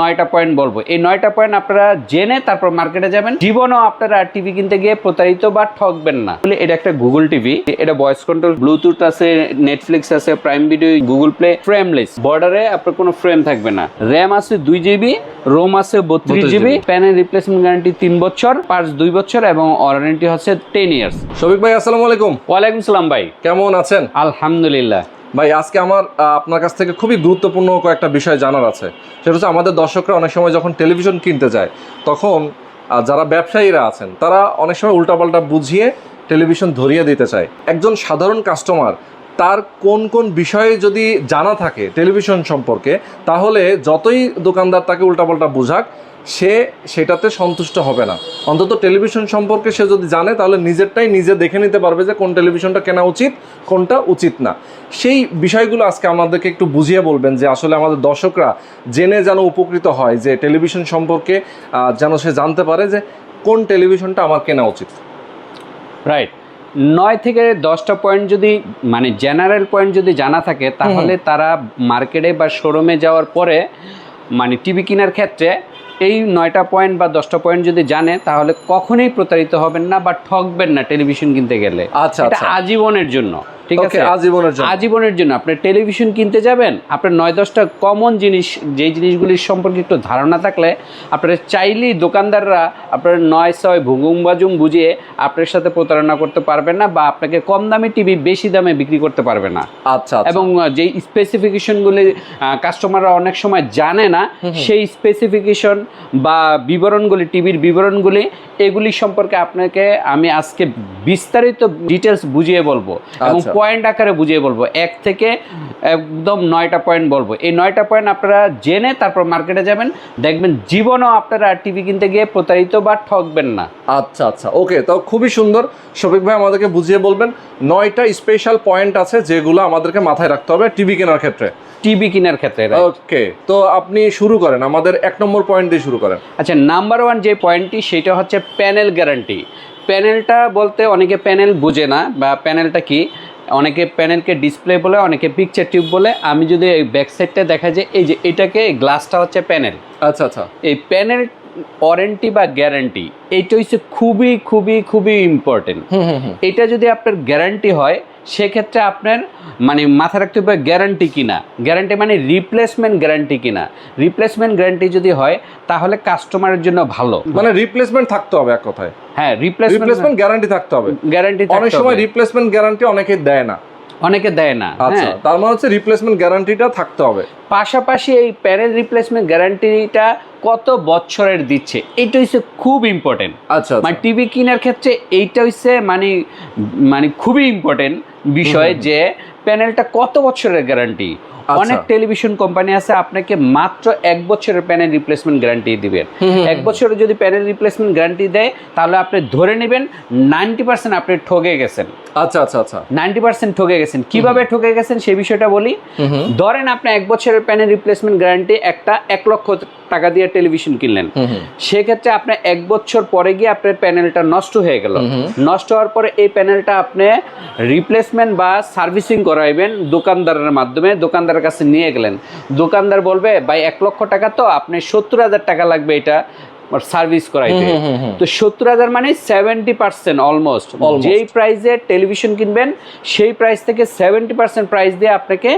নয়টা পয়েন্ট বলব। এই নয়টা পয়েন্ট আপনারা জেনে তারপর মার্কেটে যাবেন। জীবনেও আপনারা টিভি কিনতে গিয়ে প্রতারিত বা ঠকবেন না। বলে এটা একটা গুগল টিভি এটা ভয়েস কন্ট্রোল ব্লুটুথ আছে নেটফ্লিক্স আছে Prime Video Google Play frameless বর্ডারে আপনার কোনো ফ্রেম থাকবে না। র্যাম আছে দুই জিবি রোম আছে বত্রিশ জিবি প্যানের রিপ্লেসমেন্ট গ্যারান্টি তিন বছর পার্স দুই বছর এবং ওয়ারেন্টি হচ্ছে টেন ইয়ার্স শফিক ভাই আসসালামু আলাইকুম। ওয়ালাইকুম সালাম ভাই। কেমন আছেন? আলহামদুলিল্লাহ। ভাই, আজকে আমার আপনার কাছ থেকে খুবই গুরুত্বপূর্ণ কয়েকটা বিষয় জানার আছে। সেটা হচ্ছে আমাদের দর্শকরা অনেক সময় যখন টেলিভিশন কিনতে যায়, তখন যারা ব্যবসায়ীরা আছেন, তারা অনেক সময় উল্টাপাল্টা বুঝিয়ে টেলিভিশন ধরিয়ে দিতে চায়। একজন সাধারণ কাস্টমার তার কোন কোন বিষয়ে যদি জানা থাকে টেলিভিশন সম্পর্কে, তাহলে যতই দোকানদার তাকে উল্টাপাল্টা বোঝাক, সে সেটাতে সন্তুষ্ট হবে না। অন্তত টেলিভিশন সম্পর্কে সে যদি জানে, তাহলে নিজেরটাই নিজে দেখে নিতে পারবে যে কোন টেলিভিশনটা কেনা উচিত, কোনটা উচিত না। সেই বিষয়গুলো আজকে আমাদেরকে একটু বুঝিয়ে বলবেন যে আসলে আমাদের দর্শকরা জেনে যেন উপকৃত হয় যে টেলিভিশন সম্পর্কে যেন সে জানতে পারে যে কোন টেলিভিশনটা আমার কেনা উচিত। রাইট নয় থেকে দশটা পয়েন্ট যদি মানে জেনারেল পয়েন্ট যদি জানা থাকে তাহলে তারা মার্কেটে বা শোরুমে যাওয়ার পরে মানে টিভি কেনার ক্ষেত্রে এই নয়টা পয়েন্ট বা দশটা পয়েন্ট যদি জানে তাহলে কখনোই প্রতারিত হবেন না বা ঠকবেন না টেলিভিশন কিনতে গেলে। আচ্ছা আচ্ছা। আজীবনের জন্য। ঠিক আছে? আজীবনের জন্য। আজীবনের জন্য। আপনি টেলিভিশন কিনতে যাবেন আপনার নয় দশটা কমন জিনিস যেই জিনিসগুলির সম্পর্কে একটু ধারণা থাকলে আপনারা চাইলেই দোকানদাররা আপনার নয় ছয় ভুগুম বাজুম বুঝিয়ে আপনার সাথে প্রতারণা করতে পারবেন না বা আপনাকে কম দামি টিভি বেশি দামে বিক্রি করতে পারবে না। আচ্ছা আচ্ছা। এবং যেই স্পেসিফিকেশনগুলি কাস্টমাররা অনেক সময় জানে না সেই স্পেসিফিকেশন বা বিবরণগুলি টিভির বিবরণগুলি এগুলি সম্পর্কে আপনাকে আমি আজকে বিস্তারিত ডিটেলস বুঝিয়ে বলব। এবং আচ্ছা। পয়েন্ট আকারে বুঝিয়ে বলব। এক থেকে একদম নয়টা পয়েন্ট বলব। এই নয়টা পয়েন্ট আপনারা জেনে তারপর মার্কেটে যাবেন। দেখবেন জীবনও আপনারা টিভি কিনতে গিয়ে প্রতারিত বা ঠকবেন না। আচ্ছা আচ্ছা। ওকে তো খুবই সুন্দর। শফিক ভাই আমাদেরকে বুঝিয়ে বলবেন নয়টা স্পেশাল পয়েন্ট আছে যেগুলো আমাদেরকে মাথায় রাখতে হবে টিভি কেনার ক্ষেত্রে। টিভি কেনার ক্ষেত্রে ওকে তো আপনি শুরু করেন। আমাদের এক নম্বর পয়েন্ট দিয়ে শুরু করেন। আচ্ছা নাম্বার ওয়ান যে পয়েন্টটি সেটা হচ্ছে প্যানেল গ্যারান্টি প্যানেলটা বলতে অনেকে প্যানেল বুঝে না বা প্যানেলটা কি? অনেকে প্যানেলকে ডিসপ্লে বলে অনেকে পিকচার টিউব বলে। আমি যদি এই ব্যাক সাইডটা দেখা যায় এই যে এটাকে গ্লাসটা হচ্ছে প্যানেল আচ্ছা আচ্ছা। এই প্যানেল ওয়ারেন্টি বা গ্যারান্টি এইটা হচ্ছে খুবই খুবই খুবই ইম্পর্টেন্ট এটা যদি আপনার গ্যারান্টি হয় সেক্ষেত্রে আপনার মানে মাথা রাখতে হবে গ্যারান্টি কিনা। গ্যারান্টি মানে রিপ্লেসমেন্ট গ্যারান্টি কিনা। রিপ্লেসমেন্ট গ্যারান্টি যদি হয় তাহলে কাস্টমারের জন্য ভালো। মানে রিপ্লেসমেন্ট থাকতে হবে এক কথায়। হ্যাঁ রিপ্লেসমেন্ট গ্যারান্টি থাকতে হবে। গ্যারান্টি অনেক সময় রিপ্লেসমেন্ট গ্যারান্টি অনেকে দেয় না। অনেকে দেয় না আচ্ছা হ্যাঁ। তার মানে হচ্ছে রিপ্লেসমেন্ট গ্যারান্টিটা থাকতে হবে। পাশাপাশি এই প্যানেল রিপ্লেসমেন্ট গ্যারান্টিটা কত বছরের দিচ্ছে এটা হচ্ছে খুব ইম্পর্টেন্ট আচ্ছা মানে টিভি কেনার ক্ষেত্রে এইটা হচ্ছে মানে মানে খুবই ইম্পর্টেন্ট বিষয় যে প্যানেলটা কত বছরের গ্যারান্টি আচ্ছা। অনেক টেলিভিশন কোম্পানি আছে আপনাকে মাত্র এক বছরের প্যানেল রিপ্লেসমেন্ট গ্যারান্টি দিবেন এক বছরের যদি প্যানেল রিপ্লেসমেন্ট গ্যারান্টি দেয় তাহলে আপনি ধরে নেবেন নাইনটি পার্সেন্ট আপনি ঠকে গেছেন। আচ্ছা আচ্ছা আচ্ছা। নাইনটি পার্সেন্ট ঠকে গেছেন। কীভাবে ঠকে গেছেন সেই বিষয়টা বলি। ধরেন আপনি এক বছরের প্যানেল রিপ্লেসমেন্ট গ্যারান্টি একটা এক লক্ষ টাকা দিয়ে টেলিভিশন কিনলেন। সেক্ষেত্রে আপনার এক বছর পরে গিয়ে আপনার প্যানেলটা নষ্ট হয়ে গেল। নষ্ট হওয়ার পরে এই প্যানেলটা আপনি রিপ্লেসমেন্ট বা সার্ভিসিং করাইবেন দোকানদারের মাধ্যমে দোকানদারের কাছে নিয়ে গেলেন। দোকানদার বলবে ভাই এক লক্ষ টাকা তো আপনি সত্তর হাজার টাকা লাগবে এটা। সার্ভিস করাইতে। তো সত্তর হাজার মানে সেভেন্টি পার্সেন্ট অলমোস্ট যেই প্রাইসে টেলিভিশন কিনবেন সেই প্রাইস থেকে সেভেন্টি পার্সেন্ট প্রাইস দিয়ে আপনাকে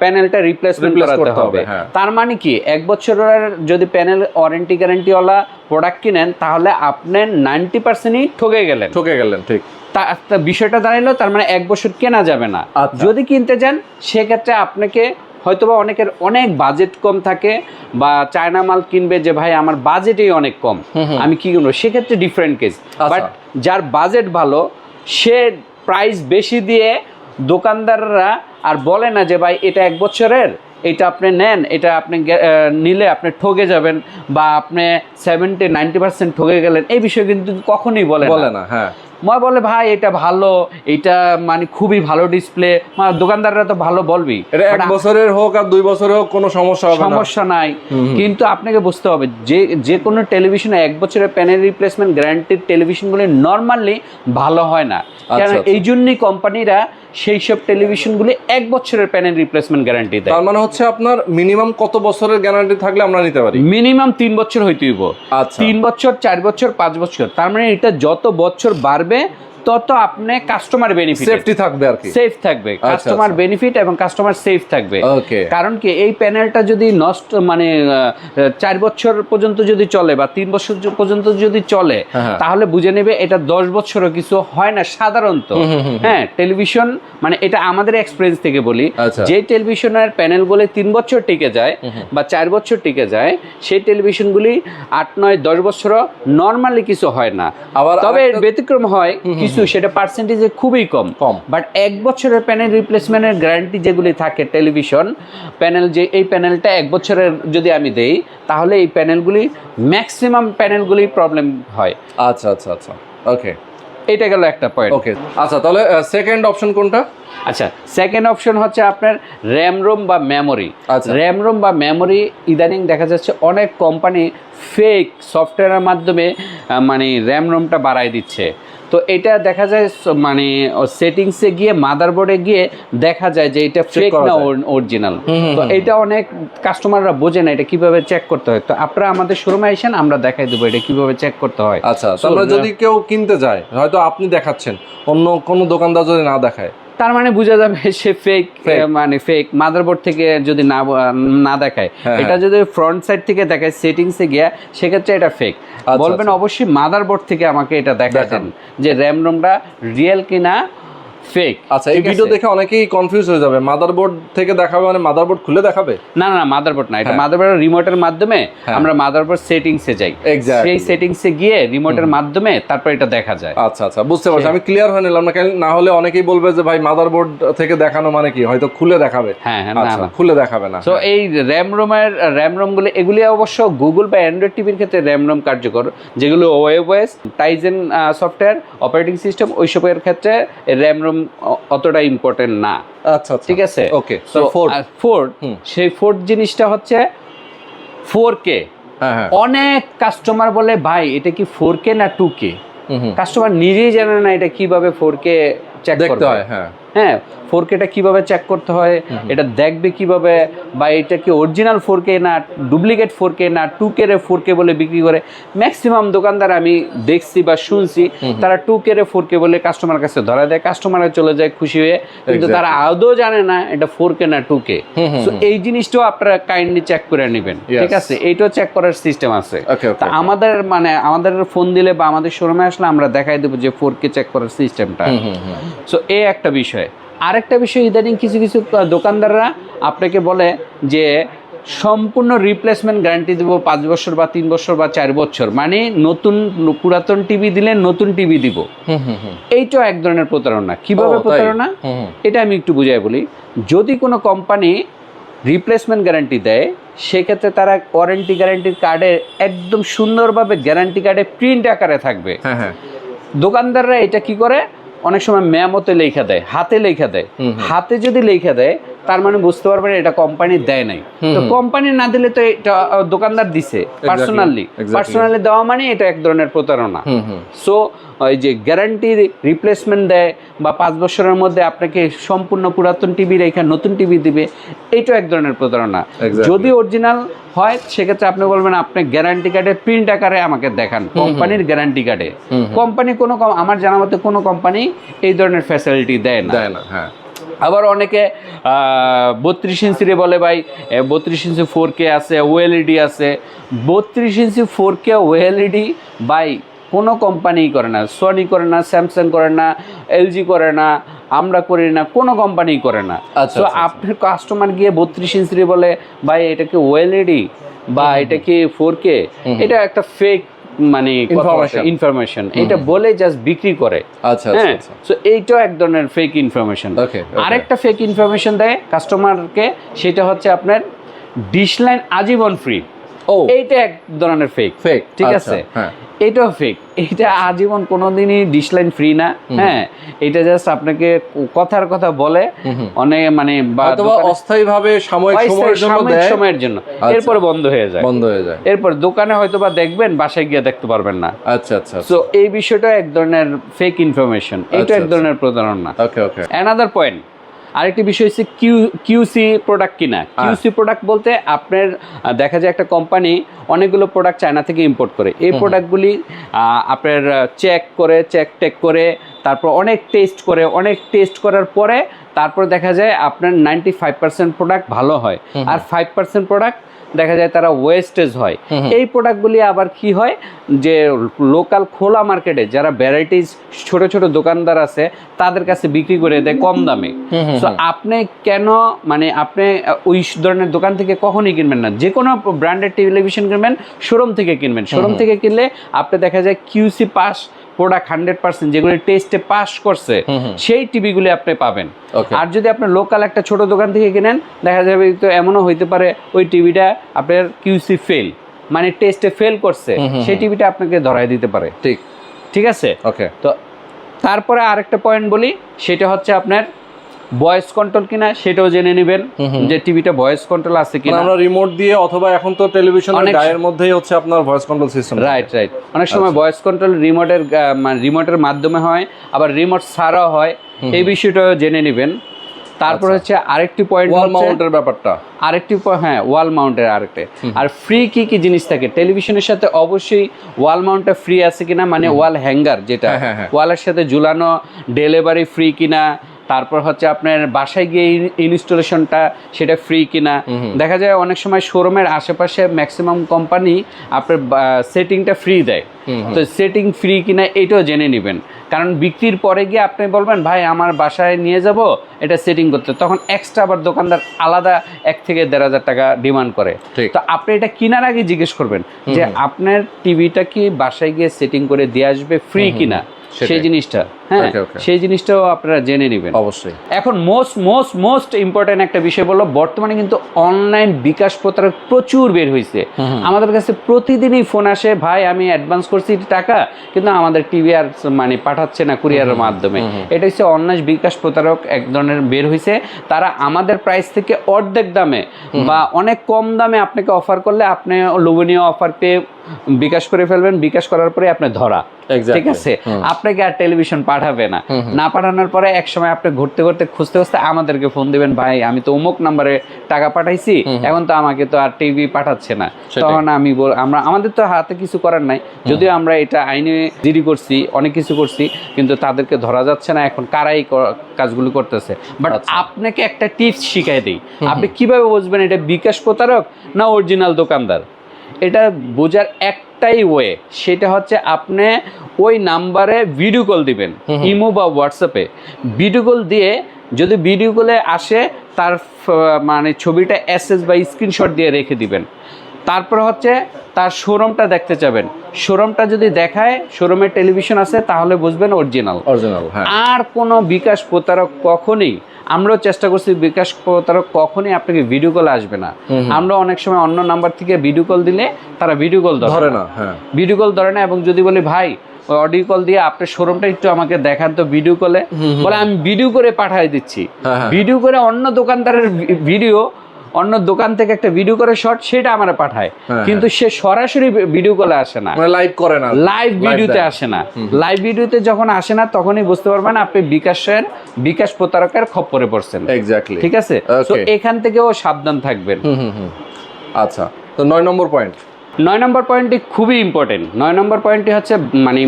প্যানেলটা রিপ্লেসমেন্ট করাতে হবে, হ্যাঁ। তার মানে কি? এক বছরের যদি প্যানেল ওয়ারেন্টি গ্যারেন্টি গ্যারান্টিওয়ালা প্রোডাক্ট কিনেন তাহলে আপনি নাইনটি পার্সেন্টই ঠকে গেলেন। ঠকে গেলেন ঠিক। বিষয়টা দাঁড়াইলো তার মানে এক বছর কেনা যাবে না। আচ্ছা। যদি কিনতে যান সেক্ষেত্রে আপনাকে হয়তোবা অনেকের অনেক বাজেট কম থাকে বা চায়না মাল কিনবে যে ভাই আমার বাজেটই অনেক কম। আমি কি কিনবো সেক্ষেত্রে ডিফারেন্ট কেস। বাট যার বাজেট ভালো সে প্রাইস বেশি দিয়ে দোকানদাররা আর বলে না যে ভাই এটা এক বছরের এটা আপনি নেন এটা আপনি নিলে আপনি ঠকে যাবেন বা আপনি সেভেন্টি নাইনটি পার্সেন্ট ঠকে গেলেন। এই বিষয়ে কিন্তু কখনোই বলে বলে না হ্যাঁ। ময় বলে ভাই এটা ভালো এটা মানে খুবই ভালো ডিসপ্লে মানে দোকানদাররা তো ভালো বলবেই। এটা এক বছরের হোক আর দুই বছরের হোক কোনো সমস্যা হবে না। সমস্যা নাই। কিন্তু আপনাকে বুঝতে হবে যে যে কোনো টেলিভিশনে এক বছরের প্যানেল রিপ্লেসমেন্ট গ্যারান্টির টেলিভিশনগুলি নর্মালি ভালো হয় না। কারণ আচ্ছা। এই জন্যই কোম্পানিরা সেই সব টেলিভিশনগুলি এক বছরের প্যানেল রিপ্লেসমেন্ট গ্যারান্টি দেয়। তার মানে হচ্ছে আপনার মিনিমাম কত বছরের গ্যারান্টি থাকলে আমরা নিতে পারি? মিনিমাম তিন বছর হইতেইব আচ্ছা। তিন বছর চার বছর পাঁচ বছর। তার মানে এটা যত বছর বাড়বে B তত আপনি কাস্টমার বেনিফিট সেফটি থাকবে আর কি। সেফ থাকবে। আচ্ছা, কাস্টমার আচ্ছা। বেনিফিট এবং কাস্টমার সেফ থাকবে। ওকে কারণ কি এই প্যানেলটা যদি নষ্ট মানে চার বছর পর্যন্ত যদি চলে বা তিন বছর পর্যন্ত যদি চলে হ্যাঁ, হ্যাঁ। তাহলে বুঝে নেবে এটা দশ বছরও কিছু হয় না সাধারণত। হ্যাঁ টেলিভিশন মানে এটা আমাদের এক্সপিরিয়েন্স থেকে বলি। আচ্ছা। যে টেলিভিশনের প্যানেলগুলি তিন বছর টিকে যায় বা চার বছর টিকে যায় সেই টেলিভিশনগুলি আট নয় দশ বছরও নর্মালি কিছু হয় না। আবার তবে ব্যতিক্রম হয় কিছু সেটা পার্সেন্টেজে খুবই কম। কম। বাট এক বছরের প্যানেল রিপ্লেসমেন্টের গ্যারান্টি যেগুলি থাকে টেলিভিশন প্যানেল যে এই প্যানেলটা এক বছরের যদি আমি দেই তাহলে এই প্যানেলগুলি ম্যাক্সিমাম প্যানেলগুলি প্রবলেম হয়। আচ্ছা আচ্ছা আচ্ছা। ওকে এটা গেল একটা পয়েন্ট ওকে আচ্ছা তাহলে সেকেন্ড অপশন কোনটা? আচ্ছা সেকেন্ড অপশন হচ্ছে আপনার র্যাম রোম বা মেমোরি আচ্ছা। র্যাম রোম বা মেমোরি ইদানিং দেখা যাচ্ছে অনেক কোম্পানি ফেক সফটওয়্যারের মাধ্যমে মানে র্যাম রোমটা বাড়ায় দিচ্ছে। তো এটা দেখা যায় মানে সেটিংসে গিয়ে মাদারবোর্ডে গিয়ে দেখা যায় যে এটা ফেক না অরিজিনাল তো এটা অনেক কাস্টমাররা বোঝে না এটা কীভাবে চেক করতে হয়। তো আপনারা আমাদের শোরুমে আসেন আমরা দেখাই দেবো এটা কীভাবে চেক করতে হয়। আচ্ছা যদি কেউ কিনতে যায় হয়তো আপনি দেখাচ্ছেন অন্য কোনো দোকানদার যদি না দেখায় তার মানে বোঝা যাবে সে ফেক মানে ফেক মাদারবোর্ড থেকে যদি না না দেখায়। হ্যাঁ, এটা যদি ফ্রন্ট সাইড থেকে দেখায় সেটিংস এ গিয়া সেক্ষেত্রে এটা ফেক বলবেন আচ্ছা। অবশ্যই মাদারবোর্ড থেকে আমাকে এটা দেখাতেন যে র্যাম রোমটা রিয়েল কিনা ফেক আচ্ছা এই ভিডিও দেখে অনেকেই কনফিউজ হয়ে যাবে। মাদারবোর্ড থেকে দেখাবে মানে মাদারবোর্ড খুলে দেখাবে? না না মাদারবোর্ড না এটা হ্যাঁ। মাদারবোর্ড রিমোটের মাধ্যমে হ্যাঁ। আমরা মাদারবোর্ড সেটিংসে যাই. সেই সেটিংসে গিয়ে রিমোটের মাধ্যমে তারপর এটা দেখা যায়। আচ্ছা আচ্ছা বুঝতে পারছি। আমি ক্লিয়ার হয়ে নিলাম না না হলে অনেকেই বলবে যে ভাই মাদারবোর্ড থেকে দেখানো মানে কি? হয়তো খুলে দেখাবে। হ্যাঁ হ্যাঁ না আচ্ছা খুলে দেখাবে না। তো এই র্যাম রোমের র্যাম রোমগুলো এগুলি অবশ্য গুগল বা অ্যান্ড্রয়েড টিভির ক্ষেত্রে র্যাম রোম কার্যকর। যেগুলো webOS Tizen software operating system ওইসবের ক্ষেত্রে র্যাম রোম অতটা ইম্পর্টেন্ট না। আচ্ছা আচ্ছা। ঠিক আছে? ওকে ফোর্ড সেই ফোর্ড জিনিসটা হচ্ছে ফোর কে হ্যাঁ হ্যাঁ। অনেক কাস্টমার বলে ভাই এটা কি ফোর কে না টু কে। কাস্টমার নিজেই জানে না এটা কীভাবে ফোর কে চেক করতে হয় হ্যাঁ। হ্যাঁ ফোর কেটা কীভাবে চেক করতে হয় এটা দেখবে কীভাবে বা এটা কি অরিজিনাল ফোর কে না ডুপ্লিকেট ফোর কে না টু কে রে ফোর কে বলে বিক্রি করে। ম্যাক্সিমাম দোকানদার আমি দেখছি বা শুনছি তারা টু কে রে ফোর কে বলে কাস্টমার কাছে ধরা দেয় কাস্টমার চলে যায় খুশি হয়ে কিন্তু তারা আদৌ জানে না এটা ফোর কে না টু কে এই জিনিসটাও আপনারা কাইন্ডলি চেক করে নেবেন ঠিক আছে? এইটাও চেক করার সিস্টেম আছে। আমাদের মানে আমাদের ফোন দিলে বা আমাদের শোরুমে আসলে আমরা দেখাই দেবো যে ফোর কে চেক করার সিস্টেমটা সো এই একটা বিষয়। আরেকটা বিষয় ইদানিং কিছু কিছু দোকানদাররা আপনাকে বলে যে সম্পূর্ণ রিপ্লেসমেন্ট গ্যারান্টি দেবো পাঁচ বছর বা তিন বছর বা চার বছর। মানে নতুন পুরাতন টিভি দিলে নতুন টিভি দিব। এইটাও এক ধরনের প্রতারণা। কীভাবে প্রতারণা। এটা আমি একটু বুঝাই বলি। যদি কোনো কোম্পানি রিপ্লেসমেন্ট গ্যারান্টি দেয় সেক্ষেত্রে তারা ওয়ারেন্টি গ্যারান্টির কার্ডে একদম সুন্দরভাবে গ্যারান্টি কার্ডে প্রিন্ট আকারে থাকবে। হ্যাঁ হ্যাঁ। দোকানদাররা এটা কি করে? অনেক সময় মেমোতে লেখা দেয় হাতে লেখা দেয়। হাতে যদি লেখা দেয় তার মানে বুঝতে পারবেন এটা কোম্পানি দেয় নাই। তো কোম্পানি না দিলে তো এটা দোকানদার দিছে পার্সোনালি পার্সোনালি দেওয়া মানে এটা এক ধরনের প্রতারণা। সো ওই যে গ্যারান্টি রিপ্লেসমেন্ট দেয় বা পাঁচ বছরের মধ্যে আপনাকে সম্পূর্ণ পুরাতন টিভি রেখে নতুন টিভি দিবে এইটাও এক ধরনের প্রতারণা। যদি অরিজিনাল হয় সেক্ষেত্রে আপনি বলবেন আপনি গ্যারান্টি কার্ডে প্রিন্ট আকারে আমাকে দেখান কোম্পানির গ্যারান্টি কার্ডে। কোম্পানি কোনো আমার জানা মতে কোনো কোম্পানি এই ধরনের ফ্যাসিলিটি দেয় না। দেয় না হ্যাঁ। আবার অনেকে বত্রিশ ইঞ্চিরে বলে ভাই বত্রিশ ইঞ্চি ফোর কে আছে ওএলইডি আছে। বত্রিশ ইঞ্চি ফোর কে ওএলইডি বাই কোনো কোম্পানি করে না। সনি করে না স্যামসাং করে না এলজি করে না আমরা করি না কোনো কোম্পানি করে না। আচ্ছা, তো আচ্ছা, আপনার কাস্টমার গিয়ে বত্রিশ ইঞ্চিরে বলে ভাই এটা কি ওএলইডি বা এটা কি ফোর কে এটা একটা ফেক মানে ইনফরমেশন এটা বলে জাস্ট বিক্রি করে। আচ্ছা আচ্ছা হ্যাঁ? আচ্ছা। সো এইটাও এক ধরনের ফেক ইনফরমেশন. আরেকটা ফেক ইনফরমেশন দেয় কাস্টমারকে সেটা হচ্ছে আপনার ডিশ লাইন আজীবন ফ্রি এইটা এক ধরনের ফেক ফেক ঠিক আছে? হ্যাঁ। এটাও ফেক এটা আজীবন কোনোদিনই ডিসলাইন ফ্রি না হ্যাঁ? এটা জাস্ট আপনাকে কথার কথা বলে অনেক মানে বা অথবা দোকানে- অস্থায়ী ভাবে সাময়িক সময়ের জন্য। আচ্ছা। এরপরে বন্ধ হয়ে যায়। বন্ধ হয়ে যায়। এরপর দোকানে হয়তো বা দেখবেন বাসায় গিয়ে দেখতে পারবেন না। আচ্ছা আচ্ছা তো এই বিষয়টা এক ধরনের ফেক ইনফরমেশন এটা আচ্ছা, এক ধরনের প্রতারণা। ওকে ওকে অ্যানাদার পয়েন্ট আরেকটি বিষয় হচ্ছে কিউ কিউসি প্রোডাক্ট কিনা। হ্যাঁ। কিউসি প্রোডাক্ট বলতে আপনার দেখা যায় একটা কোম্পানি অনেকগুলো প্রোডাক্ট চায়না থেকে ইম্পোর্ট করে। এই প্রোডাক্টগুলি আপনার চেক করে চেক টেক করে তারপর অনেক টেস্ট করে অনেক টেস্ট করার পরে তারপর দেখা যায় আপনার নাইনটি ফাইভ পার্সেন্ট প্রোডাক্ট ভালো হয়। আর ফাইভ পার্সেন্ট প্রোডাক্ট দেখা যায় তারা ওয়েস্টেজ হয়। এই প্রোডাক্টগুলি আবার কি হয়? যে লোকাল খোলা মার্কেটে যারা ভ্যারাইটিস ছোট ছোট দোকানদার আছে তাদের কাছে বিক্রি করে দেয় কম দামে। তো আপনি কেন মানে আপনি ওই ধরনের দোকান থেকে কখনই কিনবেন না। যে কোনো ব্র্যান্ডেড টেলিভিশন কিনবেন শোরুম থেকে কিনবেন। শোরুম থেকে কিনলে আপনি দেখা যায় QC pass product hundred percent যেগুলি টেস্টে পাস করছে সেই টিভিগুলি আপনি পাবেন। আর যদি আপনি লোকাল একটা ছোট দোকান থেকে কিনেন দেখা যাবে তো এমনও হইতে পারে ওই টিভিটা আপনার কিউসি ফেল মানে টেস্টে ফেল করছে সেই টিভিটা আপনাকে ধরাই দিতে পারে। ঠিক। ঠিক আছে? ওকে তো তারপরে আরেকটা পয়েন্ট বলি সেটা হচ্ছে আপনার ভয়েস কন্ট্রোল কিনা সেটাও জেনে নেবেন যে টিভিটা ভয়েস কন্ট্রোল আছে মানে কিনা। আমরা রিমোট দিয়ে অথবা এখন তো টেলিভিশনের অনেক- গায়ের মধ্যেই হচ্ছে আপনার voice control system right right অনেক। সময় ভয়েস কন্ট্রোল রিমোটের রিমোটের মাধ্যমে হয় আবার রিমোট ছাড়াও হয়। এই বিষয়টাও জেনে নেবেন। তারপর আচ্ছা। হচ্ছে আরেকটি পয়েন্ট ওয়াল মাউন্টের ব্যাপারটা। আরেকটি হ্যাঁ ওয়াল মাউন্টের আরেকটা। আর ফ্রি কি কি জিনিস থাকে? টেলিভিশনের সাথে অবশ্যই ওয়াল মাউন্টটা ফ্রি আছে কিনা? মানে ওয়াল হ্যাঙ্গার যেটা। হ্যাঁ, হ্যাঁ, হ্যাঁ। ওয়ালের সাথে ঝুলানো ডেলিভারি ফ্রি কিনা? তারপর হচ্ছে আপনার বাসায় গিয়ে ইনস্টলেশনটা সেটা ফ্রি কিনা। দেখা যায় অনেক সময় শোরুমের আশেপাশে ম্যাক্সিমাম কোম্পানি আপনার সেটিংটা ফ্রি দেয়। তো সেটিং ফ্রি কিনা এটাও জেনে নেবেন। কারণ বিক্রির পরে গিয়ে আপনি বলবেন ভাই আমার বাসায় নিয়ে যাব এটা সেটিং করতে। তখন এক্সট্রা আবার দোকানদার আলাদা এক থেকে দেড় হাজার টাকা ডিমান্ড করে। তো আপনি এটা কেনার আগে জিজ্ঞেস করবেন যে আপনার টিভিটা কি বাসায় গিয়ে সেটিং করে দিয়ে আসবে ফ্রি কিনা। সেই জিনিসটা হ্যাঁ. সেই জিনিসটাও আপনারা জেনে নেবেন। অবশ্যই। এখন মোস্ট মোস্ট মোস্ট ইম্পর্টেন্ট একটা বিষয় বলল বর্তমানে কিন্তু অনলাইন বিকাশ প্রতারক প্রচুর বের হয়েছে আমাদের কাছে প্রতিদিনই ফোন আসে ভাই আমি অ্যাডভান্স করছি টাকা কিন্তু আমাদের টিভি আর মানে পাঠাচ্ছে না কুরিয়ারের মাধ্যমে। এটা হচ্ছে অনলাইন বিকাশ প্রতারক এক ধরনের বের হয়েছে তারা আমাদের প্রাইস থেকে অর্ধেক দামে বা অনেক কম দামে আপনাকে অফার করলে আপনি লোভনীয় অফার পেয়ে বিকাশ করে ফেলবেন বিকাশ করার পরে আপনি ধরা। ঠিক আছে? আপনাকে আর টেলিভিশন পাঠাবে না। না পাঠানোর পরে এক সময় আপনি ঘুরতে ঘুরতে খুঁজতে খুঁজতে আমাদেরকে ফোন দিবেন ভাই আমি তো অমুক নাম্বারে টাকা পাঠাইছি এখন তো আমাকে তো আর টিভি পাঠাচ্ছে না। তখন আমি বল- আমরা আমাদের তো হাতে কিছু করার নাই। যদিও আমরা এটা আইনে জিডি করছি অনেক কিছু করছি কিন্তু তাদেরকে ধরা যাচ্ছে না। এখন কারাই কাজগুলো করতেছে। বাট আচ্ছা। আপনাকে একটা টিপস শিখাই দিই। আপনি কীভাবে বুঝবেন এটা বিকাশ প্রতারক না অরিজিনাল দোকানদার? এটা বোঝার একটাই ওয়ে সেটা হচ্ছে আপনি ওই নাম্বারে ভিডিও কল দিবেন ইমো বা হোয়াটসঅ্যাপে ভিডিও কল দিয়ে যদি ভিডিও কলে আসে তার মানে ছবিটা এসএস বা স্ক্রিনশট দিয়ে রেখে দিবেন। তারপর হচ্ছে তার শোরুমটা দেখতে চাবেন শোরুমটা যদি দেখায় শোরুমে টেলিভিশন আছে তাহলে বুঝবেন অরিজিনাল অরিজিনাল হ্যাঁ। আর কোনো বিকাশ প্রতারক কখনই আমরাও চেষ্টা করছি বিকাশ প্রতারক কখনই আপনাকে ভিডিও কল আসবে না। আমরা অনেক সময় অন্য নাম্বার থেকে ভিডিও কল দিলে তারা ভিডিও কল ধরে না। হ্যাঁ। ভিডিও কল ধরে না এবং যদি বলি ভাই অডিও কল দিয়ে আপনার শোরুমটা একটু আমাকে দেখান তো ভিডিও কলে বলে আমি ভিডিও করে পাঠিয়ে দিচ্ছি। হ্যাঁ, হ্যাঁ। ভিডিও করে অন্য দোকানদারের ভিডিও অন্য দোকান থেকে একটা ভিডিও করে শর্ট সেটা আমার পাঠায়। হ্যাঁ, কিন্তু সে সরাসরি ভিডিও কলে আসে না। মানে লাইভ করে না। লাইভ ভিডিওতে। আসে না। লাইভ ভিডিওতে যখন আসে না তখনই বুঝতে পারবেন আপনি বিকাশের বিকাশ প্রতারকের খপ্পরে পড়ছেন। এক্স্যাক্টলি ঠিক আছে? তো এখান থেকেও সাবধান থাকবেন। আচ্ছা তো নয় নম্বর পয়েন্ট নয় নম্বর পয়েন্টটি খুবই ইম্পর্টেন্ট নয় নম্বর পয়েন্টটি হচ্ছে মানে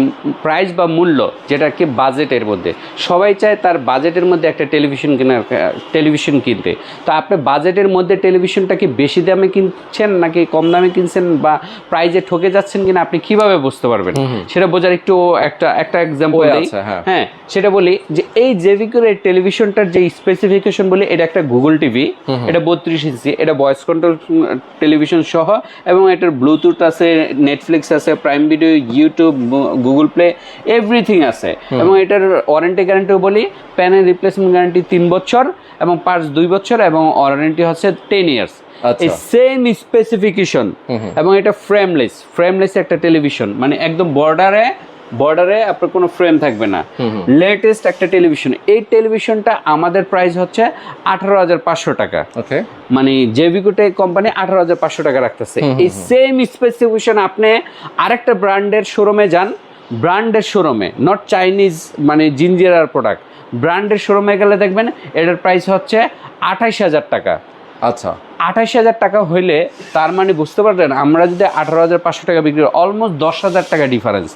প্রাইস বা মূল্য যেটা কি বাজেটের মধ্যে। সবাই চায় তার বাজেটের মধ্যে একটা টেলিভিশন কেনার টেলিভিশন কিনতে। তো আপনি বাজেটের মধ্যে টেলিভিশনটা কি বেশি দামে কিনছেন নাকি কম দামে কিনছেন বা প্রাইজে ঠকে যাচ্ছেন কিনা আপনি কীভাবে বুঝতে পারবেন? সেটা বোঝার একটু একটা একটা এক্সাম্পল হ্যাঁ। হ্যাঁ সেটা বলি যে এই জেভিকোর টেলিভিশনটার যে স্পেসিফিকেশন বলি এটা একটা গুগল টিভি এটা বত্রিশ ইঞ্চি এটা ভয়েস কন্ট্রোল টেলিভিশন সহ এবং এটার ব্লুটুথ আছে নেটফ্লিক্স আছে Prime Video YouTube Google Play everything আছে। এবং এটার ওয়ারেন্টি গ্যারান্টিও বলি প্যানের রিপ্লেসমেন্ট গ্যারান্টি তিন বছর এবং পার্টস দুই বছর এবং ওয়ারেন্টি হচ্ছে টেন ইয়ার্স। এই সেম স্পেসিফিকেশন এবং এটা ফ্রেমলেস ফ্রেমলেস একটা টেলিভিশন মানে একদম বর্ডারে বর্ডারে আপনার কোনো ফ্রেম থাকবে না। লেটেস্ট একটা টেলিভিশন। এই টেলিভিশনটা আমাদের প্রাইস হচ্ছে আঠারো হাজার পাঁচশো টাকা। ওকে। মানে জেভিকোটে কোম্পানি আঠারো হাজার পাঁচশো টাকা রাখতেছে। এই সেম স্পেসিফিকেশন আপনি আরেকটা ব্র্যান্ডের শোরুমে যান। ব্র্যান্ডের শোরুমে নট চাইনিজ মানে জিঞ্জিরার প্রোডাক্ট ব্র্যান্ডের শোরুমে গেলে দেখবেন এটার প্রাইস হচ্ছে আঠাইশ হাজার টাকা। আচ্ছা। আঠাশ হাজার টাকা হইলে তার মানে বুঝতে পারবেন আমরা যদি আঠারো হাজার পাঁচশো টাকা বিক্রি অলমোস্ট দশ হাজার টাকা ডিফারেন্স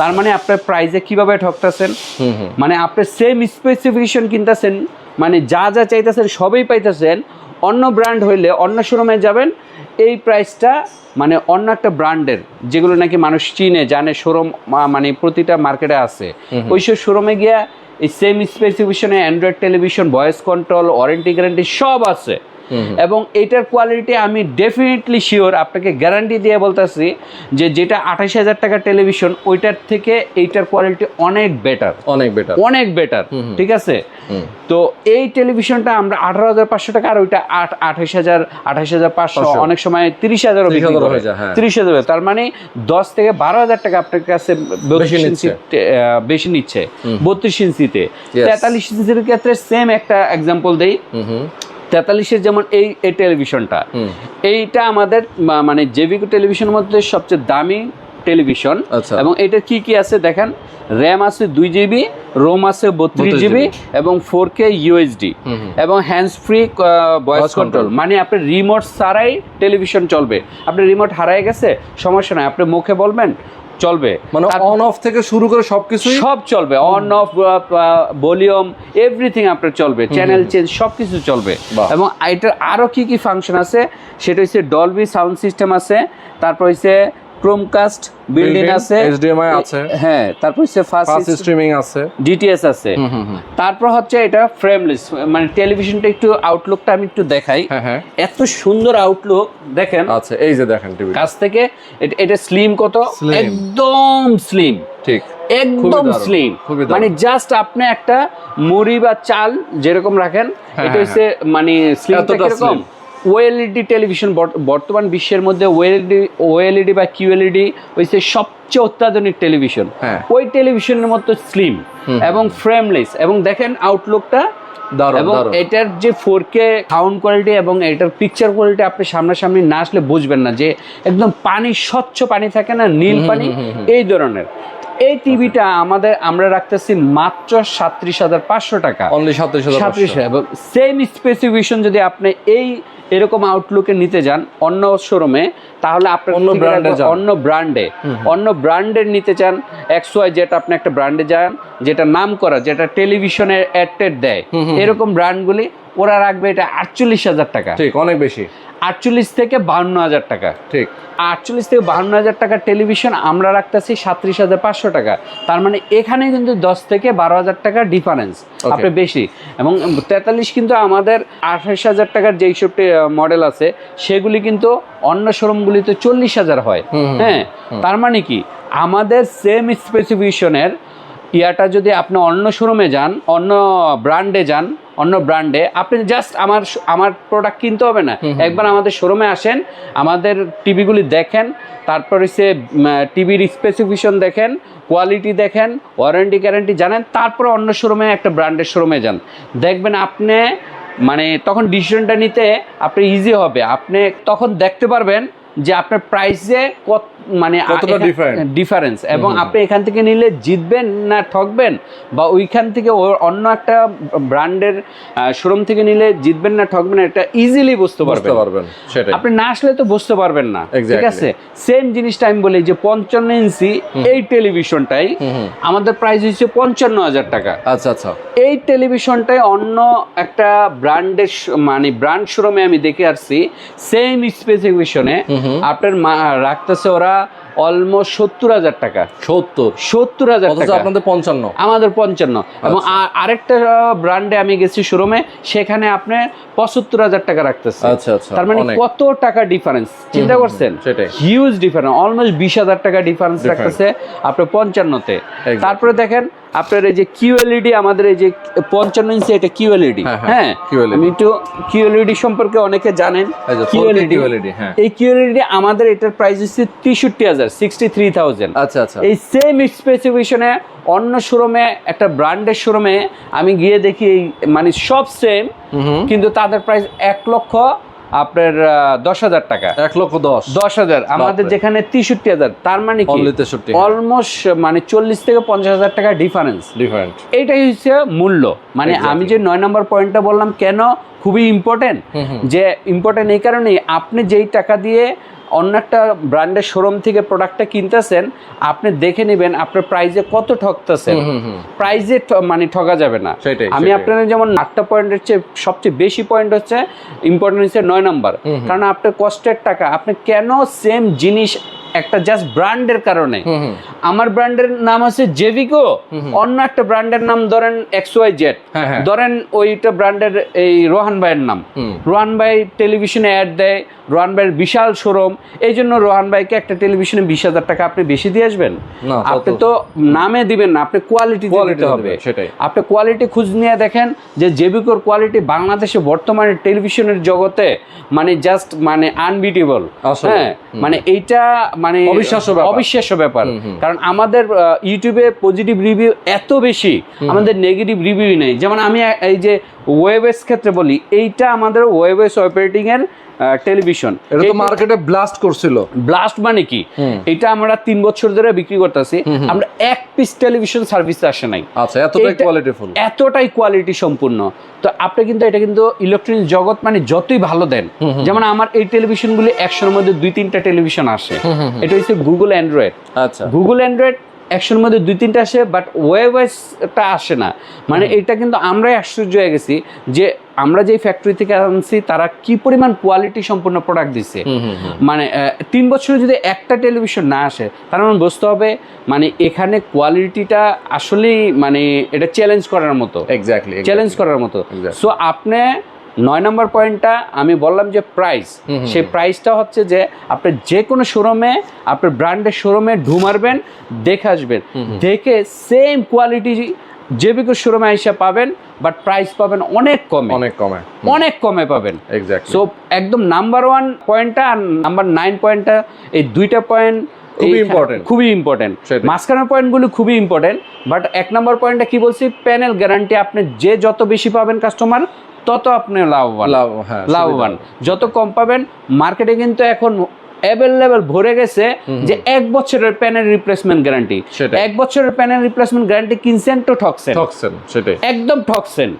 তার মানে আপনার প্রাইসে কীভাবে ঠকতেছেন? মানে আপনি সেম স্পেসিফিকেশন কিনতেছেন মানে যা যা চাইতেছেন সবই পাইতেছেন অন্য ব্র্যান্ড হইলে অন্য শোরুমে যাবেন এই প্রাইসটা মানে অন্য একটা ব্র্যান্ডের যেগুলো নাকি মানুষ চিনে জানে শোরুম মানে প্রতিটা মার্কেটে আছে। ওই সব শোরুমে গিয়া এই same স্পেসিফিকেশনে Android television voice control warranty guarantee সব আছে। এবং এটার কোয়ালিটি আমি ডেফিনেটলি শিওর আপনাকে গ্যারান্টি দিয়ে বলতেছি যে যেটা আঠাশ হাজার টাকার টেলিভিশন ওইটার থেকে এইটার কোয়ালিটি অনেক বেটার অনেক বেটার অনেক বেটার ঠিক আছে? তো এই টেলিভিশনটা আমরা আঠারো হাজার পাঁচশো টাকা আর ওইটা আট আঠাশ হাজার আঠাশ হাজার পাঁচশো। অনেক সময় তিরিশ হাজারও বিক্রি করে। হয়ে। তিরিশ হাজার তার মানে দশ থেকে বারো হাজার টাকা আপনার কাছে বেশি নিচ্ছে। বেশি নিচ্ছে। বত্রিশ ইঞ্চিতে। তেতাল্লিশ ইঞ্চির ক্ষেত্রে সেম একটা এক্সাম্পল দেই। তেতাল্লিশের যেমন এই এই টেলিভিশনটা এইটা আমাদের মানে জেভিকো টেলিভিশনের মধ্যে সবচেয়ে দামি টেলিভিশন। আচ্ছা। এবং এটা কি কি আছে দেখেন? র্যাম আছে দুই জিবি রোম আছে বত্রিশ জিবি এবং ফোর কে ইউএসডি। এবং হ্যান্ডস ফ্রি ভয়েস কন্ট্রোল মানে আপনার রিমোট ছাড়াই টেলিভিশন চলবে। আপনার রিমোট হারায় গেছে সমস্যা নাই। আপনি মুখে বলবেন চলবে। মানে অন অফ থেকে শুরু করে সবকিছু সব চলবে। অন অফ ভলিউম এভরিথিং আপনার চলবে। চ্যানেল চেঞ্জ সবকিছু চলবে। এবং এটার আরও কি কি ফাংশন আছে? সেটা হচ্ছে ডলবি সাউন্ড সিস্টেম আছে। তারপর হচ্ছে ক্রোমকাস্ট বিল্ডিং আছে HDMI আছে। হ্যাঁ তারপর হচ্ছে ফাস্ট স্ট্রিমিং আছে। ডিটিএস আছে। তারপর হচ্ছে এটা ফ্রেমলেস মানে টেলিভিশনটা একটু আউটলুকটা আমি একটু দেখাই। হ্যাঁ হ্যাঁ। এত সুন্দর আউটলুক দেখেন। আচ্ছা এই যে দেখেন টিভি কাছ থেকে এটা- স্লিম কত? একদম স্লিম ঠিক। একদম স্লিম মানে জাস্ট আপনি একটা মুড়ি বা চাল যেরকম রাখেন হ্যাঁ, এটা হচ্ছে মানে স্লিমটা কীরকম? slim। ওএলইডি টেলিভিশন বর্তমান বিশ্বের মধ্যে ওএলইডি ওএলইডি বা কিউএলইডি হচ্ছে সবচেয়ে অত্যাধুনিক টেলিভিশন। হ্যাঁ। ওই টেলিভিশনের মতো স্লিম এবং ফ্রেমলেস এবং দেখেন আউটলুকটা এবং এটার যে ফোর কে সাউন্ড কোয়ালিটি এবং এটার পিকচার কোয়ালিটি আপনি সামনাসামনি না আসলে বুঝবেন না যে একদম পানি স্বচ্ছ পানি থাকে না নীল পানি এই ধরনের। এই টিভিটা আমাদের আমরা রাখতেছি মাত্র সাত্রিশ হাজার পাঁচশো টাকা। অনলি সাতত্রিশ হাজার সাত্রিশ এবং সেম স্পেসিফিকেশন যদি আপনি এই এরকম আউটলুকে নিতে যান অন্য শোরুমে তাহলে আপনি অন্য ব্র্যান্ডে যান। অন্য ব্র্যান্ডে অন্য ব্র্যান্ডের নিতে চান এক্স ওয়াই যেটা আপনি একটা ব্র্যান্ডে যান যেটা নাম করা যেটা টেলিভিশনের অ্যাডটেড দেয় এরকম ব্র্যান্ডগুলি ওরা রাখবে এটা আটচল্লিশ হাজার টাকা। ঠিক অনেক বেশি। আটচল্লিশ থেকে বাহান্ন হাজার টাকা। ঠিক। আটচল্লিশ থেকে বাহান্ন হাজার টাকার টেলিভিশন আমরা রাখতেছি সাত্রিশ হাজার পাঁচশো টাকা। তার মানে এখানে কিন্তু দশ থেকে বারো হাজার টাকার ডিফারেন্স আপনি বেশি। এবং তেতাল্লিশ কিন্তু আমাদের আঠাশ হাজার টাকার যেই সব মডেল আছে সেগুলি কিন্তু অন্য শোরুমগুলিতে চল্লিশ হাজার হয়। হ্যাঁ? তার মানে কি? আমাদের সেম স্পেসিফিকেশনের ইয়াটা যদি আপনি অন্য শোরুমে যান অন্য ব্র্যান্ডে যান অন্য ব্র্যান্ডে আপনি জাস্ট আমার আমার প্রোডাক্ট কিনতে হবে না। একবার আমাদের শোরুমে আসেন আমাদের টিভিগুলি দেখেন তারপর সে টিভির স্পেসিফিকেশন দেখেন কোয়ালিটি দেখেন ওয়ারেন্টি গ্যারেন্টি জানেন তারপর অন্য শোরুমে একটা ব্র্যান্ডের শোরুমে যান। দেখবেন আপনি মানে তখন ডিসিশনটা নিতে আপনি ইজি হবে। আপনি তখন দেখতে পারবেন যে আপনার প্রাইসে কত মানে ডিফারেন্স এবং আপনি এখান থেকে নিলে জিতবেন না ঠকবেন বা ওইখান থেকে অন্য একটা ব্র্যান্ডের শোরুম থেকে নিলে জিতবেন না ঠকবেন এটা ইজিলি বুঝতে পারবেন। আপনি না আসলে তো বুঝতে পারবেন না ঠিক আছে? সেম জিনিসটা আমি বলি যে পঞ্চান্ন ইঞ্চি এই টেলিভিশনটাই আমাদের প্রাইস হচ্ছে পঞ্চান্ন হাজার টাকা। আচ্ছা আচ্ছা। এই টেলিভিশনটাই অন্য একটা ব্র্যান্ডের মানে ব্র্যান্ড শোরুমে আমি দেখে আসছি সেম স্পেসিফিকেশনে আপনার রাখতেছে ওরা অলমোস্ট সত্তর হাজার টাকা। সত্তর। সত্তর হাজার টাকা। আপনাদের পঞ্চান্ন। আমাদের পঞ্চান্ন। এবং আরেকটা ব্র্যান্ডে আমি গেছি শোরুমে সেখানে আপনি পঁচাত্তর হাজার টাকা রাখতেছে আচ্ছা আচ্ছা। তার মানে কত টাকা ডিফারেন্স চিন্তা করছেন? হিউজ ডিফারেন্স অলমোস্ট বিশ হাজার টাকা ডিফারেন্স রাখতেছে আপনার পঞ্চান্নতে। তারপরে দেখেন আপনার এই যে কিউ কিউএলইডি আমাদের এই যে পঞ্চান্ন ইঞ্চি এটা কিউএলইডি হ্যাঁ, হ্যাঁ, হ্যাঁ? QLED আমি একটু কিউএলইডি সম্পর্কে অনেকে জানেন। এই যে 4K QLED QLED, হ্যাঁ। এই কিউএলইডি আমাদের এটার প্রাইস হচ্ছে তেষট্টি হাজার। সিক্সটি থ্রি থাউজেন্ড আচ্ছা আচ্ছা। এই সেম স্পেসিফিকেশনে অন্য শোরুমে একটা ব্র্যান্ডের শোরুমে আমি গিয়ে দেখি মানে সব সেম কিন্তু তাদের প্রাইস এক লক্ষ আপনার দশ হাজার টাকা। এক লক্ষ দশ। দশ হাজার। আমাদের যেখানে তেষট্টি হাজার তার মানে কি? Only 63। অলমোস্ট মানে চল্লিশ থেকে পঞ্চাশ হাজার টাকা ডিফারেন্স ডিফারেন্ট এইটাই হচ্ছে মূল্য। মানে আমি যে নয় নম্বর পয়েন্টটা বললাম কেন খুবই ইম্পর্টেন্ট যে ইম্পর্টেন্ট এই কারণেই আপনি যেই টাকা দিয়ে অন্য একটা ব্র্যান্ডের শোরুম থেকে প্রোডাক্টটা কিনতেছেন আপনি দেখে নেবেন আপনার প্রাইজে কত ঠকতেছেন। প্রাইজে মানে ঠকা যাবে না। সেটাই, আমি। আপনার যেমন আটটা পয়েন্টের চেয়ে সবচেয়ে বেশি পয়েন্ট হচ্ছে ইম্পর্টেন্ট হচ্ছে নয় নম্বর কারণ আপনার কষ্টের টাকা আপনি কেন সেম জিনিস একটা জাস্ট ব্র্যান্ডের কারণে। আমার ব্র্যান্ডের নাম হচ্ছে জেভিকো অন্য একটা ব্র্যান্ডের নাম ধরেন এক্স ওয়াই জেড। ধরেন ওইটা ব্র্যান্ডের এই রোহান ভাইয়ের নাম। রোহান ভাই টেলিভিশনে অ্যাড দেয় রোহান ভাইয়ের বিশাল শোরুম এই জন্য রোহান ভাইকে একটা টেলিভিশনে বিশ হাজার টাকা আপনি বেশি দিয়ে আসবেন। আপনি তো নামে দিবেন না আপনি কোয়ালিটি দিতে হবে সেটাই। আপনি কোয়ালিটি খুঁজ নিয়ে দেখেন যে জেবিকোর কোয়ালিটি বাংলাদেশে বর্তমানে টেলিভিশনের জগতে মানে জাস্ট মানে আনবিটেবল হ্যাঁ মানে এইটা মানে অবিশ্বাস্য ব্যাপার। অবিশ্বাস্য ব্যাপার। কারণ আমাদের ইউটিউবে পজিটিভ রিভিউ এত বেশি আমাদের নেগেটিভ রিভিউ নেই যেমন আমি এই যে ওয়েবএস ক্ষেত্রে বলি এইটা আমাদের ওয়েবএস অপারেটিং এর টেলিভিশন এটা তো মার্কেটে ব্লাস্ট করছিল। ব্লাস্ট মানে কি? এটা আমরা তিন বছর ধরে বিক্রি করতেছি। আমরা এক পিস টেলিভিশন সার্ভিস আসে নাই। আচ্ছা এতটাই কোয়ালিটিফুল এতটাই কোয়ালিটি সম্পূর্ণ। তো আপনি কিন্তু এটা কিন্তু ইলেকট্রনিক জগৎ মানে যতই ভালো দেন যেমন আমার এই টেলিভিশনগুলি একশোর মধ্যে দুই তিনটা টেলিভিশন আসে। এটা হচ্ছে গুগল অ্যান্ড্রয়েড আচ্ছা। গুগল অ্যান্ড্রয়েড একশোর মধ্যে দুই তিনটা আসে বাট ওয়েবটা আসে না। মানে এটা কিন্তু আমরাই আশ্চর্য হয়ে গেছি যে আমরা যেই ফ্যাক্টরি থেকে আনছি তারা কি পরিমাণ কোয়ালিটি সম্পূর্ণ প্রোডাক্ট দিচ্ছে মানে তিন বছরে যদি একটা টেলিভিশন না আসে তার মানে বুঝতে হবে মানে এখানে কোয়ালিটিটা আসলেই মানে এটা চ্যালেঞ্জ করার মতো। এক্স্যাক্টলি চ্যালেঞ্জ করার মতো। সো আপনি নয় নম্বর পয়েন্টটা আমি বললাম যে প্রাইস সেই প্রাইসটা হচ্ছে যে আপনি যে কোনো শোরুমে আপনার ব্র্যান্ডের শোরুমে ঢুমারবেন দেখে আসবেন। দেখে সেম কোয়ালিটি জেবিকো শোরুমে এসে পাবেন বাট প্রাইস পাবেন অনেক কমে। অনেক কমে। অনেক কমে পাবেন। এক্স্যাক্টলি সো একদম নাম্বার ওয়ান পয়েন্টটা আর নাম্বার নাইন পয়েন্টটা এই দুইটা পয়েন্ট খুবই important. খুবই ইম্পর্টেন্ট। মাঝখানের পয়েন্টগুলো খুবই ইম্পর্টেন্ট বাট এক নম্বর পয়েন্টটা কি বলছি? প্যানেল গ্যারান্টি আপনি যে যত বেশি পাবেন কাস্টমার তত আপনি লাভবান। লাভ হ্যাঁ লাভবান। যত কম পাবেন মার্কেটে কিন্তু এখন অ্যাভেলেবেল ভরে গেছে যে এক বছরের প্যানের রিপ্লেসমেন্ট গ্যারান্টি। এক বছরের প্যানের রিপ্লেসমেন্ট গ্যারান্টি কিনছেন তো ঠকছেন। ঠকছেন সেটাই। একদম ঠকছেন।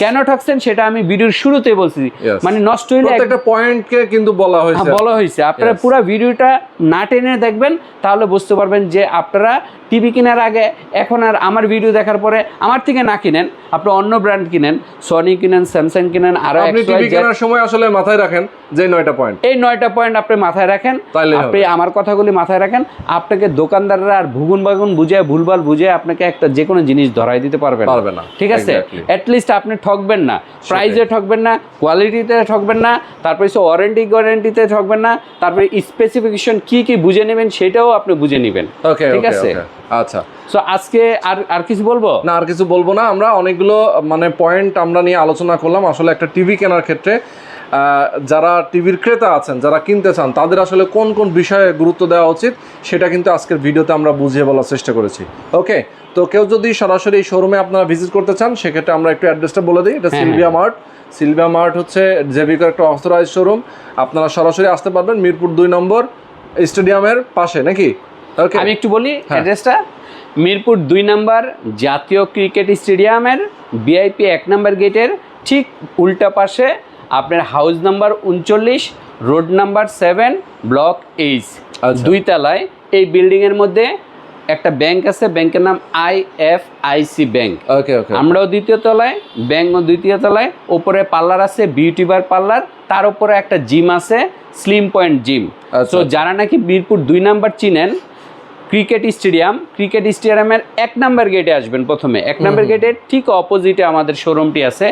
কেন ঠকছেন সেটা আমি ভিডিওর শুরুতে বলছি মানে নষ্ট হইলে এক- প্রত্যেকটা পয়েন্টকে কিন্তু বলা হয়েছে। হ্যাঁ, বলা হয়েছে। আপনারা পুরো ভিডিওটা না টেনে দেখবেন তাহলে বুঝতে পারবেন যে আপনারা টিভি কেনার আগে এখন আর আমার ভিডিও দেখার পরে আমার থেকে না কিনেন। আপনি অন্য ব্র্যান্ড কিনেন সনি কিনেন স্যামসাং কিনেন আরও আপনি টিভি কেনার সময় আসলে মাথায় রাখেন যে নয়টা পয়েন্ট এই নয়টা পয়েন্ট আপনি মাথায় রাখেন আপনি আমার কথাগুলি মাথায় রাখেন। আপনাকে দোকানদাররা আর ভুগুন বাগুন বুঝে ভুলভাল বুঝে আপনাকে একটা যে কোনো জিনিস ধরাই দিতে পারবে না। না। ঠিক আছে. অ্যাটলিস্ট আপনি ঠকবেন না। প্রাইজে ঠকবেন না কোয়ালিটিতে ঠকবেন না তারপরে সে ওয়ারেন্টি গ্যারেন্টিতে ঠকবেন না তারপরে স্পেসিফিকেশন কি কি বুঝে নেবেন সেটাও আপনি বুঝে নেবেন। ওকে ঠিক আছে? আচ্ছা। সো আজকে আর আর কিছু বলব? না আর কিছু বলব না। আমরা অনেকগুলো মানে পয়েন্ট আমরা নিয়ে আলোচনা করলাম। আসলে একটা টিভি কেনার ক্ষেত্রে যারা টিভির ক্রেতা আছেন যারা কিনতে চান তাদের আসলে কোন কোন বিষয়ে গুরুত্ব দেওয়া উচিত সেটা কিন্তু আজকের ভিডিওতে আমরা বুঝিয়ে বলার চেষ্টা করেছি। ওকে তো কেউ যদি সরাসরি শোরুমে আপনারা ভিজিট করতে চান সেক্ষেত্রে আমরা একটু অ্যাড্রেসটা বলে দিই। এটা সিলভিয়া মার্ট সিলভিয়া মার্ট হচ্ছে জেবিকার একটা অথরাইজ শোরুম আপনারা সরাসরি আসতে পারবেন মিরপুর দুই নম্বর স্টেডিয়ামের পাশে নাকি? ওকে। আমি একটু বলি। অ্যাড্রেসটা মিরপুর দুই নম্বর জাতীয় ক্রিকেট স্টেডিয়ামের বিআইপি এক নম্বর গেটের ঠিক উল্টা পাশে আপনার হাউস নাম্বার উনচল্লিশ road number seven block H. দুই তলায় এই বিল্ডিংয়ের মধ্যে একটা ব্যাংক আছে ব্যাংকের নাম I F IC bank okay okay আমরাও দ্বিতীয় তলায় ব্যাংকও দ্বিতীয় তলায়। ওপরে পার্লার আছে বিউটি বার পার্লার তার উপরে একটা জিম আছে স্লিম পয়েন্ট জিম। তো যারা নাকি বীরপুর দুই নাম্বার চিনেন ক্রিকেট স্টেডিয়াম ক্রিকেট স্টেডিয়ামের এক নাম্বার গেটে আসবেন প্রথমে। এক নাম্বার গেটের ঠিক অপোজিটে আমাদের শোরুমটি আছে।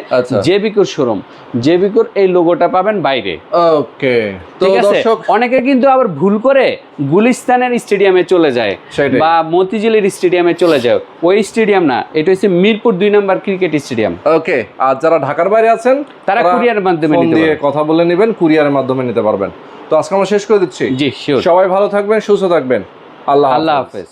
জেবিকুর শোরুম জেবিকুর এই লোগোটা পাবেন বাইরে। ওকে তো ঠিক আছে? দর্শক অনেকে কিন্তু আবার ভুল করে গুলিস্তানের স্টেডিয়ামে চলে যায়। বা মতিঝিলের স্টেডিয়ামে চলে যায়। ওই স্টেডিয়াম না এটা হচ্ছে মিরপুর দুই নাম্বার ক্রিকেট স্টেডিয়াম। ওকে আর যারা ঢাকার বাইরে আছেন তারা কুরিয়ারের মাধ্যমে নিতে কথা বলে নেবেন কুরিয়ারের মাধ্যমে নিতে পারবেন। তো আজকে আমরা শেষ করে দিচ্ছি। জি সবাই ভালো থাকবেন সুস্থ থাকবেন। আল্লাহ আল্লাহ হাফেজ।